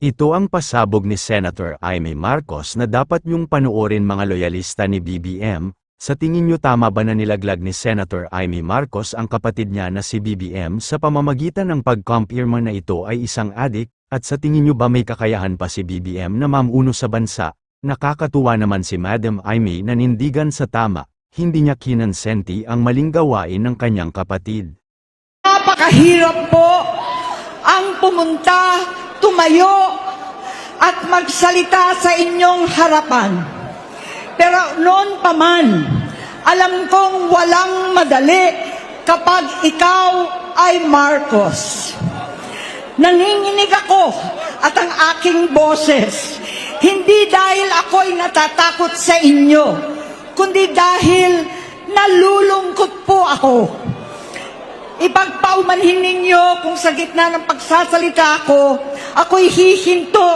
Ito ang pasabog ni Senator Aimee Marcos na dapat niyong panuorin mga loyalista ni BBM, sa tingin niyo tama ba na nilaglag ni Senator Aimee Marcos ang kapatid niya na si BBM sa pamamagitan ng pagkumpirma na ito ay isang adik, at sa tingin niyo ba may kakayahan pa si BBM na mamuno sa bansa? Nakakatuwa naman si Madam Aimee na nindigan sa tama, hindi niya kinansenti ang maling gawain ng kanyang kapatid. Napakahirap po ang pumunta, tumayo, at magsalita sa inyong harapan. Pero noon pa man, alam kong walang madali kapag ikaw ay Marcos. Nanginginig ako at ang aking boses, hindi dahil ako'y natatakot sa inyo, kundi dahil nalulungkot po ako. Ipagpaumanhin ninyo kung sa gitna ng pagsasalita ko, ako'y hihinto,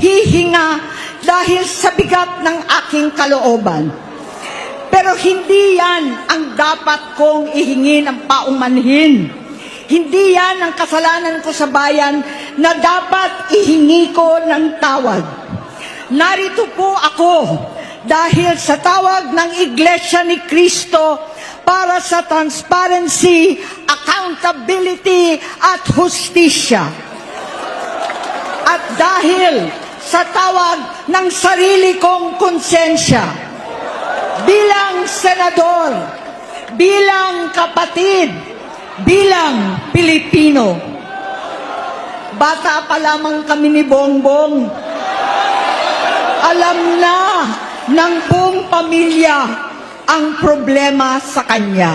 hihinga dahil sa bigat ng aking kalooban. Pero hindi yan ang dapat kong ihingi ng paumanhin. Hindi yan ang kasalanan ko sa bayan na dapat ihingi ko ng tawad. Narito po ako dahil sa tawag ng Iglesia ni Cristo para sa transparency, accountability at hustisya. At dahil sa tawag ng sarili kong konsensya, bilang senador, bilang kapatid, bilang Pilipino. Bata pa lamang kami ni Bongbong. Alam na ng buong pamilya ang problema sa kanya.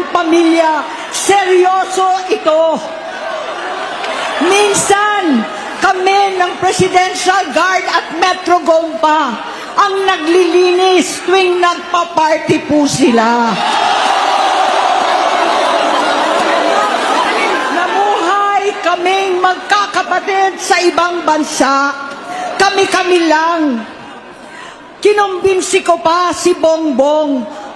Nalaman ng pamilya, seryoso ito. Minsan, kami ng Presidential Guard at Metro Gompa ang naglilinis tuwing nagpa-party po sila. Namuhay kaming magkakapatid sa ibang bansa. Kami-kami lang. Kinumbinsi ko pa si Bongbong,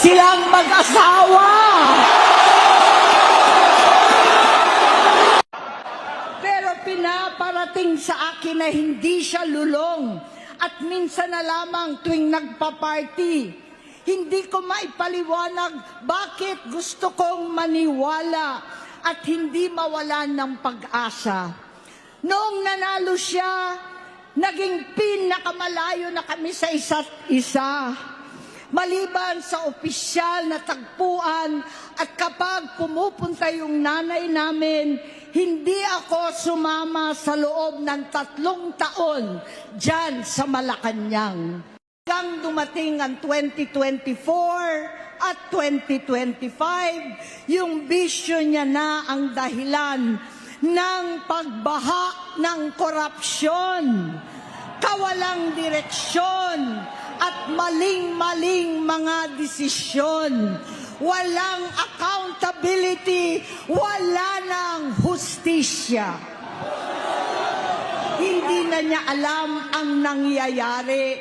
Silang mag-asawa. Pero pinaparating sa akin na hindi siya lulong at minsan na lamang tuwing nagpa-party. Hindi ko maipaliwanag bakit gusto kong maniwala at hindi mawalan ng pag-asa. Noong nanalo siya, naging pinakamalayo na kami sa isa't isa. Maliban sa opisyal na tagpuan at kapag pumupunta yung nanay namin, hindi ako sumama sa loob ng tatlong taon dyan sa Malacanang. Hanggang dumating ang 2024 at 2025, yung bisyo niya na ang dahilan ng pagbaha ng korupsyon, kawalang direksyon, at maling-maling mga desisyon. Walang accountability, wala ng hustisya. Hindi na niya alam ang nangyayari.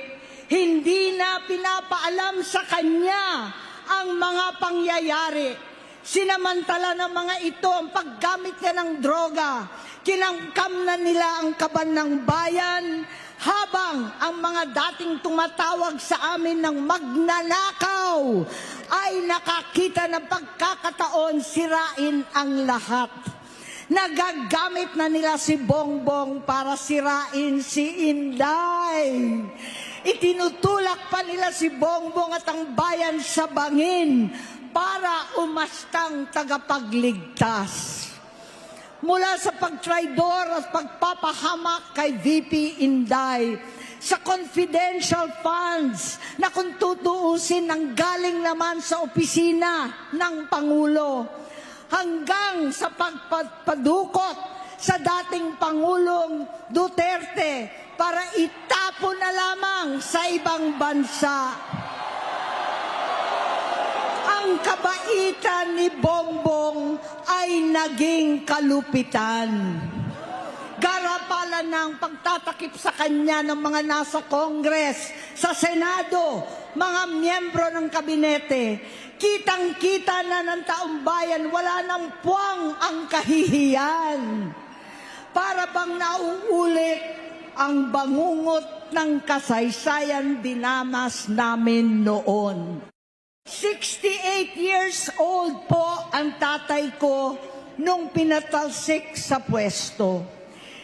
Hindi na pinapaalam sa kanya ang mga pangyayari. Sinamantala ng mga ito ang paggamit niya ng droga. Kinangkam na nila ang kaban ng bayan habang ang mga dating tumatawag sa amin ng magnanakaw ay nakakita ng pagkakataon sirain ang lahat. Nagagamit na nila si Bongbong para sirain si Inday. Itinutulak pa nila si Bongbong at ang bayan sa bangin para umastang tagapagligtas. Mula sa pagtraidor at pagpapahamak kay VP Inday, sa confidential funds na kung tutuusin ang galing naman sa opisina ng Pangulo, hanggang sa pagpadukot sa dating Pangulong Duterte para itapon na lamang sa ibang bansa ang kabaitan ni Bongbong ay naging kalupitan. Garapalan ng pagtatakip sa kanya ng mga nasa Kongres, sa Senado, mga miyembro ng kabinete. Kitang-kita na ng taong bayan, wala nang puwang ang kahihiyan. Para bang nauulit ang bangungot ng kasaysayan dinamas namin noon. 68 years old po ang tatay ko nung pinatalsik sa pwesto.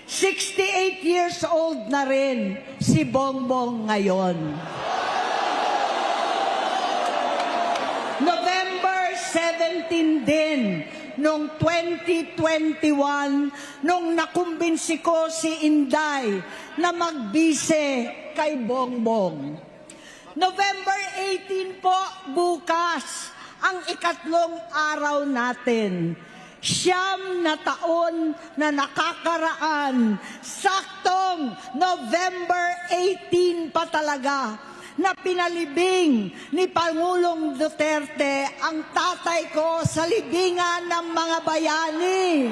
68 years old na rin si Bongbong ngayon. November 17 din, nung 2021, nung nakumbinsi ko si Inday na magbise kay Bongbong. November 18 po, bukas, ang ikatlong araw natin. Siyam na taon na nakakaraan, saktong November 18 pa talaga, na pinalibing ni Pangulong Duterte ang tatay ko sa libingan ng mga bayani.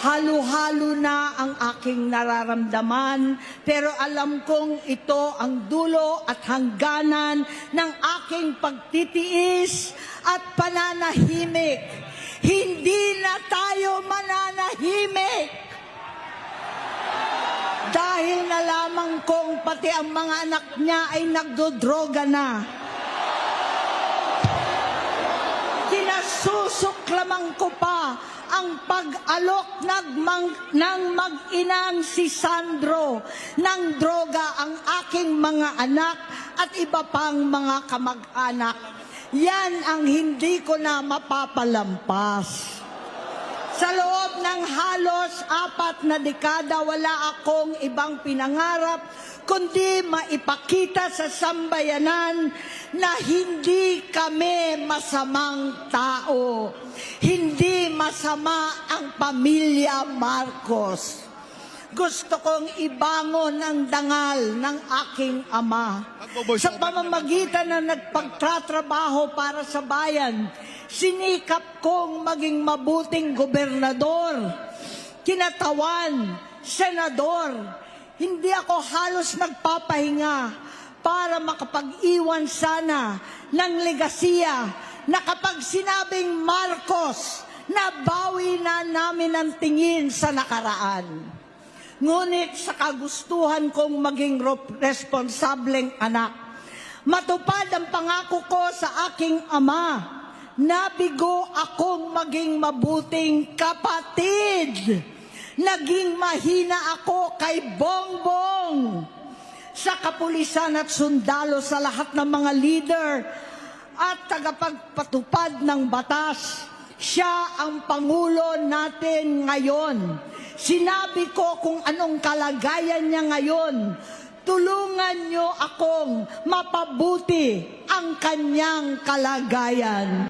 Halo-halo na ang aking nararamdaman, pero alam kong ito ang dulo at hangganan ng aking pagtitiis at pananahimik. Hindi na tayo mananahimik. Dahil na lamang kong pati ang mga anak niya ay nagdodroga na. Kinasusok lamang ko pa ang pag-alok ng, mang- ng mag-inang si Sandro ng droga ang aking mga anak at iba pang mga kamag-anak. Yan ang hindi ko na mapapalampas. Sa loob ng halos apat na dekada, wala akong ibang pinangarap kundi maipakita sa sambayanan na hindi kami masamang tao. Hindi masama ang pamilya Marcos. Gusto kong ibangon ang dangal ng aking ama. Sa pamamagitan na nagpagtatrabaho para sa bayan, sinikap kong maging mabuting gobernador, kinatawan, senador. Hindi ako halos nagpapahinga para makapag-iwan sana ng legasiya na kapag sinabing Marcos, nabawi na namin ang tingin sa nakaraan. Ngunit sa kagustuhan kong maging responsableng anak, matupad ang pangako ko sa aking ama, nabigo akong maging mabuting kapatid. Naging mahina ako kay Bongbong sa kapulisan at sundalo sa lahat ng mga leader at tagapagpatupad ng batas. Siya ang Pangulo natin ngayon. Sinabi ko kung anong kalagayan niya ngayon. Tulungan niyo akong mapabuti ang kanyang kalagayan.